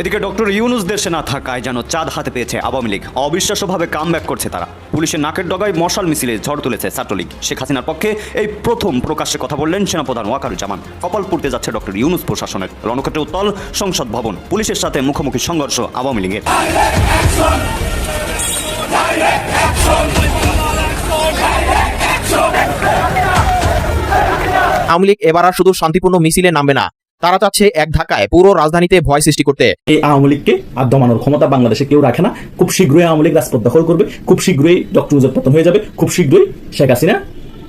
এদিকে ডক্টর ইউনুস দেশে না থাকায় যেন চাঁদ হাতে পেয়েছে আওয়ামী লীগ। অবিশ্বাস্যভাবে কাম করছে তারা। পুলিশের নাকের ডগায় মশাল মিছিলে ঝড় তুলেছে ছাত্রলীগ। শেখ হাসিনার পক্ষে এই প্রথম প্রকাশ্যে কথা বললেন সেনাপ্রধান ওয়াকারুজ্জামান। কপাল পুড়তে যাচ্ছে ডক্টর ইউনুস প্রশাসনের। রণক্ষেত্রে উত্তল, সংসদ ভবন। পুলিশের সাথে মুখোমুখি সংঘর্ষ আওয়ামী লীগের। আওয়ামী লীগ এবার আর শুধু শান্তিপূর্ণ মিছিলে নামবে না। তারা চাচ্ছে এক ধাক্কায় পুরো রাজধানীতে ভয় সৃষ্টি করতে। এই আওয়ামী লীগকে আর ক্ষমতা বাংলাদেশে কেউ রাখে না। খুব শীঘ্রই আওয়ামী লীগ রাজপথ দখল করবে। খুব শীঘ্রই ডক্টর মুজার পতন হয়ে যাবে। খুব শীঘ্রই শেখ হাসিনা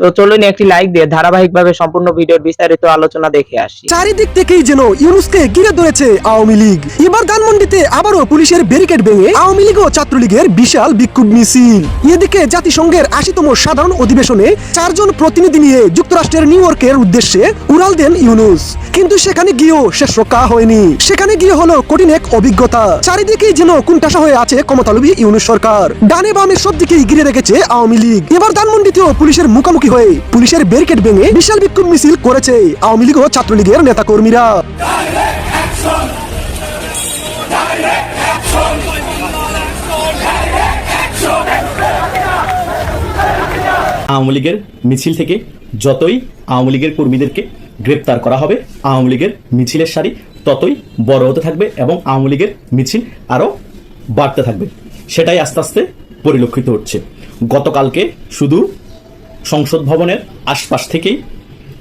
তো চলুন একটি লাইক দিয়ে ধারাবাহিকভাবে সম্পূর্ণ ভিডিওর বিস্তারিত আলোচনা দেখে আসি। চারিদিক থেকেই যেন ইউনুসকে ঘিরে ধরেছে আওয়ামী লীগ। এবার ধানমন্ডিতে আবারও পুলিশের ব্যারিকেড ভেঙে আওয়ামী লীগ ও ছাত্রলীগের বিশাল বিক্ষোভ মিছিল। এদিকে জাতিসংঘের আশিতম সাধারণ অধিবেশনে চারজন প্রতিনিধি নিয়ে যুক্তরাষ্ট্রের নিউ ইয়র্কের উদ্দেশ্যে উড়াল দেন ইউনুস। কিন্তু সেখানে গিয়েও শেষ রক্ষা হয়নি। সেখানে গিয়ে হলো কঠিন এক অভিজ্ঞতা। চারিদিকেই যেন কুণ্ঠাসা হয়ে আছে ক্ষমতালোভী ইউনুস সরকার। ডানে বামে সব দিকেই ঘিরে রেখেছে আওয়ামী লীগ। এবার ধানমন্ডিতেও পুলিশের মুখোমুখি হয়ে পুলিশের ব্যারিকেড ভেঙে বিশাল বিক্ষোভ মিছিল করেছে আওয়ামী লীগ ও ছাত্রলীগের নেতা কর্মীরা আওয়ামী লীগের মিছিল থেকে যতই আওয়ামী লীগের কর্মীদেরকে গ্রেপ্তার করা হবে, আওয়ামী লীগের মিছিলের সারি ততই বড় হতে থাকবে এবং আওয়ামী লীগের মিছিল আরও বাড়তে থাকবে। সেটাই আস্তে আস্তে পরিলক্ষিত হচ্ছে। গতকালকে শুধু সংসদ ভবনের আশপাশ থেকেই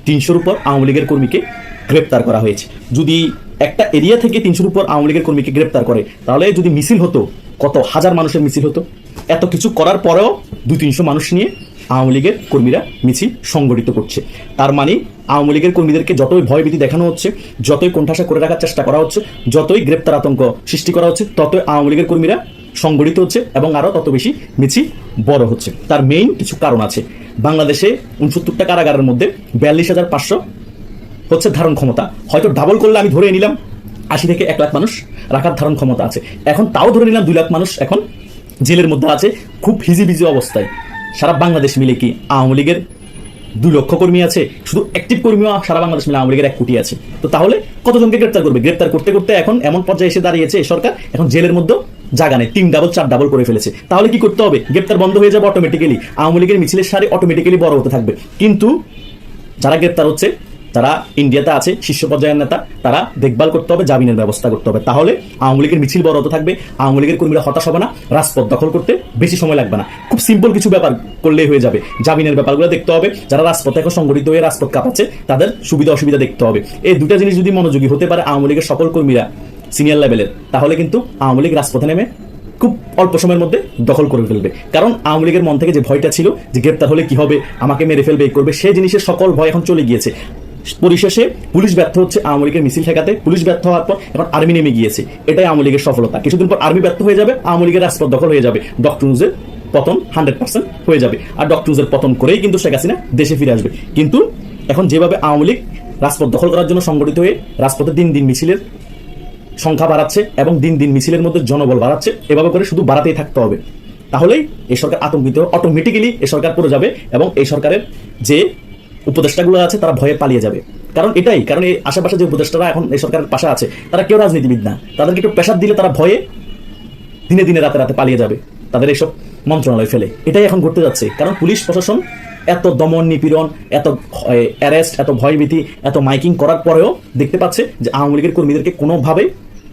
তিনশোর উপর আওয়ামী লীগের কর্মীকে গ্রেপ্তার করা হয়েছে। যদি একটা এরিয়া থেকে তিনশোর উপর আওয়ামী লীগের কর্মীকে গ্রেপ্তার করে, তাহলে যদি মিছিল হতো, কত হাজার মানুষের মিছিল হতো? এত কিছু করার পরেও দুই তিনশো মানুষ নিয়ে আওয়ামী লীগের কর্মীরা মিছিল সংগঠিত করছে। তার মানে আওয়ামী লীগের কর্মীদেরকে যতই ভয়ভীতি দেখানো হচ্ছে, যতই কোণঠাসা করে রাখার চেষ্টা করা হচ্ছে, যতই গ্রেপ্তার আতঙ্ক সৃষ্টি করা হচ্ছে, ততই আওয়ামী লীগের কর্মীরা সংগঠিত হচ্ছে এবং আরও তত বেশি মিছিল বড় হচ্ছে। তার মেইন কিছু কারণ আছে। বাংলাদেশে উনসত্তরটা কারাগারের মধ্যে বিয়াল্লিশ হাজার পাঁচশো হচ্ছে ধারণ ক্ষমতা। হয়তো ডাবল করলে আমি ধরে নিলাম আশি থেকে এক লাখ মানুষ রাখার ধারণ ক্ষমতা আছে। এখন তাও ধরে নিলাম দুই লাখ মানুষ এখন জেলের মধ্যে আছে খুব হিজিবিজি অবস্থায়। সারা বাংলাদেশ মিলে কি আওয়ামী লীগের দুই লক্ষ কর্মী আছে? শুধু অ্যাক্টিভ কর্মীও সারা বাংলাদেশ মিলে আওয়ামী লীগের এক কোটি আছে। তো তাহলে কতজনকে গ্রেপ্তার করবে? গ্রেপ্তার করতে করতে এখন এমন পর্যায়ে এসে দাঁড়িয়েছে সরকার। এখন জেলের মধ্যে জায়গা নেই তিন ডাবল চার ডাবল করে ফেলেছে। তাহলে কি করতে হবে? গ্রেপ্তার বন্ধ হয়ে যাবে অটোমেটিক্যালি আওয়ামী লীগের মিছিলের সারে অটোমেটিক্যালি বড় হতে থাকবে। কিন্তু যারা গ্রেপ্তার হচ্ছে, যারা ইন্ডিয়াতে আছে, শীর্ষ পর্যায়ের নেতা, তারা দেখভাল করতে হবে, জামিনের ব্যবস্থা করতে হবে। তাহলে আওয়ামী লীগের মিছিল বড় হতে থাকবে, আওয়ামী লীগের কর্মীরা হতাশ হবে না, রাজপথ দখল করতে বেশি সময় লাগবে না। খুব সিম্পল কিছু ব্যাপার করলেই হয়ে যাবে। জামিনের ব্যাপারগুলো দেখতে হবে। যারা রাজপথে এখন সংগঠিত হয়ে রাজপথ কাঁপাচ্ছে, তাদের সুবিধা অসুবিধা দেখতে হবে। এই দুটা জিনিস যদি মনোযোগী হতে পারে, আওয়ামী লীগের সকল কর্মীরা সিনিয়র লেভেলের তাহলে কিন্তু আওয়ামী লীগ রাজপথে নেমে খুব অল্প সময়ের মধ্যে দখল করে ফেলবে। কারণ আওয়ামী লীগের মন থেকে যে ভয়টা ছিল যে গ্রেপ্তার হলে কি হবে, আমাকে মেরে ফেলবে, এই করবে সেই জিনিসের সকল ভয় এখন চলে গিয়েছে। পরিশেষে পুলিশ ব্যর্থ হচ্ছে আওয়ামী লীগের মিছিল ঠেকাতে। পুলিশ ব্যর্থ হওয়ার পর এখন আর্মি নেমে গিয়েছে। এটাই আওয়ামী লীগের সফলতা। কিছুদিন পর আর্মি ব্যর্থ হয়ে যাবে, আওয়ামী লীগের রাজপথ দখল হয়ে যাবে। ডক্টর নুজের পতন হান্ড্রেড পার্সেন্ট হয়ে যাবে। আর ডক্টর নুজের পতন করেই কিন্তু শেখ হাসিনা দেশে ফিরে আসবে। কিন্তু এখন যেভাবে আওয়ামী লীগ রাজপথ দখল করার জন্য সংগঠিত হয়ে রাজপথে দিন দিন মিছিলের সংখ্যা বাড়াচ্ছে এবং দিন দিন মিছিলের মধ্যে জনবল বাড়াচ্ছে, এভাবে করে শুধু বাড়াতেই থাকতে হবে। তাহলেই এই সরকার আতঙ্কিত অটোমেটিক্যালি এই সরকার পড়ে যাবে এবং এই সরকারের যে উপদেষ্টাগুলো আছে তারা ভয়ে পালিয়ে যাবে। কারণ এটাই, কারণ এই আশেপাশে যে উপদেষ্টারা এখন এই সরকারের পাশে আছে, তারা কেউ রাজনীতিবিদ না। তাদেরকে একটু প্রেশার দিলে তারা ভয়ে দিনে দিনে রাতে রাতে পালিয়ে যাবে। তাদের এইসব মন্ত্রণালয় ফেলে। এটাই এখন ঘটতে যাচ্ছে। কারণ পুলিশ প্রশাসন এত দমন নিপীড়ন, এত অ্যারেস্ট এত ভয়ভীতি, এত মাইকিং করার পরেও দেখতে পাচ্ছে যে আওয়ামী লীগের কর্মীদেরকে কোনোভাবেই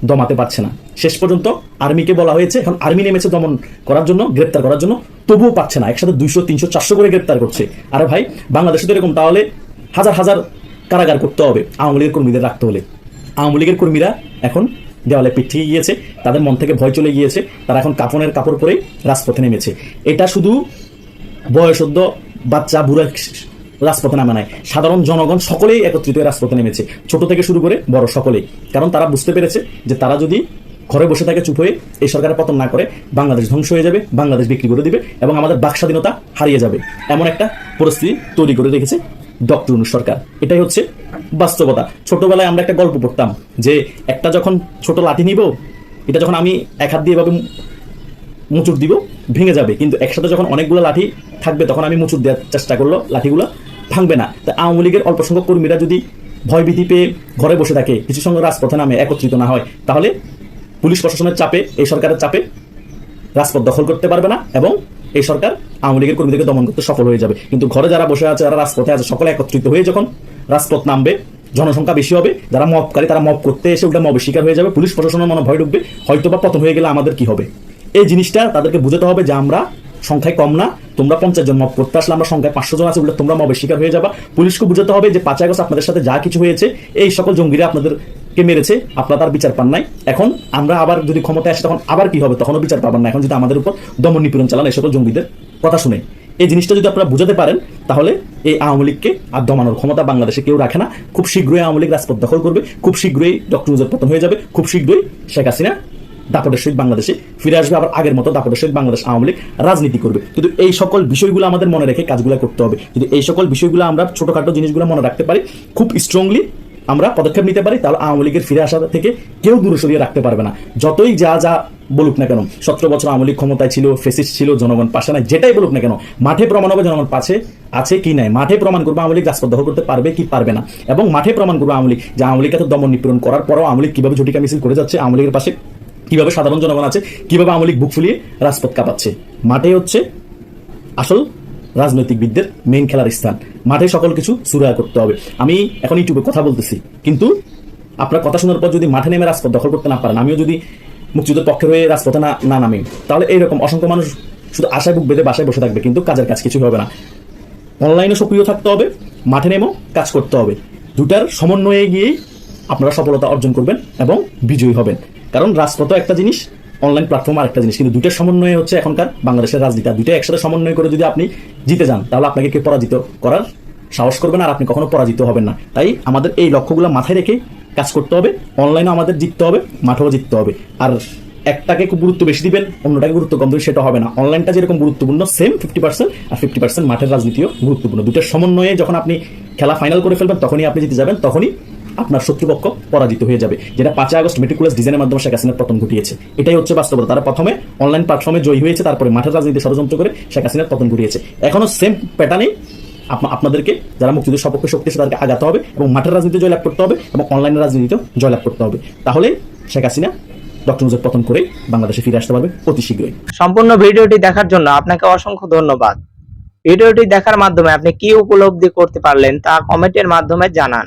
দমাতে পারছে না। শেষ পর্যন্ত আর্মিকে বলা হয়েছে, এখন আর্মি নেমেছে দমন করার জন্য, গ্রেপ্তার করার জন্য, তবুও পাচ্ছে না। একসাথে দুইশো, তিনশো, চারশো করে গ্রেপ্তার করছে। আরে ভাই, বাংলাদেশে তো এরকম, তাহলে হাজার হাজার কারাগার করতে হবে, আওয়ামী লীগের কর্মীদের রাখতে হলে। আওয়ামী লীগের কর্মীরা এখন দেওয়ালে পিঠিয়ে গিয়েছে, তাদের মন থেকে ভয় চলে গিয়েছে, তারা এখন কাপনের কাপড় পরেই রাজপথে নেমেছে। এটা শুধু বয়সদ্য বাচ্চা, বুড়া রাজপথে নামে নাই। সাধারণ জনগণ সকলেই একত্রিত হয়ে রাজপথে নেমেছে। ছোট থেকে শুরু করে বড় সকলেই। কারণ তারা বুঝতে পেরেছে যে তারা যদি ঘরে বসে থাকে, চুপ হয়ে এই সরকারের পতন না করে, বাংলাদেশ ধ্বংস হয়ে যাবে, বাংলাদেশ বিক্রি করে দিবে এবং আমাদের বাক স্বাধীনতা হারিয়ে যাবে। এমন একটা পরিস্থিতি তৈরি করে রেখেছে ডক্টর ইউনূস সরকার। এটাই হচ্ছে বাস্তবতা। ছোটবেলায় আমরা একটা গল্প পড়তাম যে, একটা যখন ছোট লাঠি নিব, এটা যখন আমি এক হাত দিয়ে এভাবে মুচুর দিব, ভেঙে যাবে। কিন্তু একসাথে যখন অনেকগুলো লাঠি থাকবে, তখন আমি মুচুর দেওয়ার চেষ্টা করল, লাঠিগুলো ভাঙবে না। তা আওয়ামী লীগের অল্প সংখ্যক কর্মীরা যদি ভয়ভীতি পেয়ে ঘরে বসে থাকে, কিছু সঙ্গে রাজপথে নামে, একত্রিত না হয়, তাহলে পুলিশ প্রশাসনের চাপে, এই সরকারের চাপে রাজপথ দখল করতে পারবে না এবং এই সরকার আওয়ামী লীগের কর্মীদেরকে দমন করতে সফল হয়ে যাবে। কিন্তু ঘরে যারা বসে আছে, যারা রাজপথে আছে, সকলে একত্রিত হয়ে যখন রাজপথ নামবে, জনসংখ্যা বেশি হবে, যারা মবকারী তারা মব করতে এসে ওটা মবের শিকার হয়ে যাবে, পুলিশ প্রশাসনের মনে ভয় ঢুকবে হয়তো বা পতন হয়ে গেলে আমাদের কি হবে? এই জিনিসটা তাদেরকে বুঝতে হবে যে আমরা সংখ্যায় কম না, তোমরা পঞ্চাশ জন মব করতে আসলে আমরা সংখ্যায় পাঁচশো জন আছে বলে তোমরা মবের শিকার হয়ে যাবা। পুলিশকে বুঝতে হবে যে পাঁচ আগস্ট আপনাদের সাথে যা কিছু হয়েছে, এই সকল জঙ্গিরা আপনাদেরকে মেরেছে, আপনারা তার বিচার পান নাই। এখন আমরা আবার যদি ক্ষমতায় আসে, তখন আবার কি হবে? তখনও বিচার পাবেন না। এখন যদি আমাদের উপর দমন নিপীড়ন চালান এই সকল জঙ্গিদের কথা শুনে। এই জিনিসটা যদি আপনারা বুঝাতে পারেন, তাহলে এই আওয়ামী লীগকে আর দমানোর ক্ষমতা বাংলাদেশে কেউ রাখে না। খুব শীঘ্রই আওয়ামী লীগ রাজপথ দখল করবে, খুব শীঘ্রই ডক্টর পতন হয়ে যাবে, খুব শীঘ্রই শেখ হাসিনা দাপটের সহিত বাংলাদেশে ফিরে আসবে, আবার আগের মতো দাপটের সহিত বাংলাদেশ আওয়ামী লীগ রাজনীতি করবে। কিন্তু এই সকল বিষয়গুলো আমাদের মনে রেখে কাজগুলো করতে হবে। যদি এই সকল বিষয়গুলো আমরা ছোটখাটো জিনিসগুলো মনে রাখতে পারি, খুব স্ট্রংলি আমরা পদক্ষেপ নিতে পারি, তাহলে আওয়ামী লীগের ফিরে আসা থেকে কেউ দূরে সরিয়ে রাখতে পারবে না। যতই যা যা বলুক না কেন, সতেরো বছর আওয়ামী লীগ ক্ষমতায় ছিল ফেসিস ছিল, জনগণ পাশে নাই, যেটাই বলুক না কেন, মাঠে প্রমাণ হবে জনগণ পাশে আছে কি নাই। মাঠে প্রমাণ করবে আওয়ামী লীগ রাজপথ দখল করতে পারবে কি পারবে না। এবং মাঠে প্রমাণ করবে আওয়ামী লীগ যে আওয়ামী লীগ এত দমন নিপীড়ন করার পরও আওয়ামী লীগ কীভাবে ঝটিকা মিছিল করে যাচ্ছে, আওয়ামী লীগের পাশে কীভাবে সাধারণ জনগণ আছে, কীভাবে আওয়ামী লীগ বুক ফুলিয়ে রাজপথ কাঁপাচ্ছে। মাঠে হচ্ছে আসল রাজনৈতিকবিদদের মেইন খেলার স্থান। মাঠে সকল কিছু সুরা করতে হবে। আমি এখন ইউটিউবে কথা বলতেছি, কিন্তু আপনার কথা শোনার পর যদি মাঠে নেমে রাজপথ দখল করতে না পারেন, আমিও যদি মুক্তিযুদ্ধের পক্ষে হয়ে রাজপথে না না নামি, তাহলে এইরকম অসংখ্য মানুষ শুধু আশায় বুক বেঁধে বাসায় বসে থাকবে, কিন্তু কাজের কাজ কিছু হবে না। অনলাইনে সক্রিয় থাকতে হবে, মাঠে নেমেও কাজ করতে হবে। দুটার সমন্বয়ে গিয়েই আপনারা সফলতা অর্জন করবেন এবং বিজয়ী হবেন। কারণ রাজপথ একটা জিনিস অনলাইন প্ল্যাটফর্ম আরেকটা জিনিস। কিন্তু দুটার সমন্বয়ে হচ্ছে এখনকার বাংলাদেশের রাজনীতি। দুটো একসাথে সমন্বয় করে যদি আপনি জিতে যান, তাহলে আপনাকে কেউ পরাজিত করার সাহস করবেন আর আপনি কখনো পরাজিত হবেন না। তাই আমাদের এই লক্ষ্যগুলো মাথায় রেখে কাজ করতে হবে অনলাইনে আমাদের জিততে হবে, মাঠেও জিততে হবে। আর একটাকে খুব গুরুত্ব বেশি দিবেন, অন্যটাকে গুরুত্ব কম দিবেন, সেটা হবে না। অনলাইনটা যেরকম গুরুত্বপূর্ণ সেম ফিফটি পার্সেন্ট আর ফিফটি পার্সেন্ট মাঠের রাজনীতিও গুরুত্বপূর্ণ। দুটোর সমন্বয়ে যখন আপনি খেলা ফাইনাল করে ফেলবেন, তখনই আপনি জিতে যাবেন, তখনই আপনার শত্রুপক্ষ পরাজিত হয়ে যাবে। যেটা পাঁচই আগস্ট মেটিকুলাস ডিজাইনের মাধ্যমে শেখ হাসিনার পতন ঘটিয়েছে। এটাই হচ্ছে বাস্তবতা। তারা প্রথমে অনলাইন প্ল্যাটফর্মে জয়ী হয়েছে, তারপরে মাঠের রাজনীতি ষড়যন্ত্র করে শেখ হাসিনার পতন ঘটিয়েছে। এখনও সেম প্যাটার্নেই আপনাদেরকে যারা মুক্তিযুদ্ধ সপক্ষে শক্তি তাদেরকে আগাতে হবে এবং মাঠের রাজনীতি জয়লাভ করতে হবে এবং অনলাইনের রাজনীতিতেও জয়লাভ করতে হবে। তাহলে শেখ হাসিনা ডক্টর পতন করে বাংলাদেশে ফিরে আসতে পারবে অতি শীঘ্রই। সম্পূর্ণ ভিডিওটি দেখার জন্য আপনাকে অসংখ্য ধন্যবাদ। ভিডিওটি দেখার মাধ্যমে আপনি কি উপলব্ধি করতে পারলেন তা কমেন্টের মাধ্যমে জানান।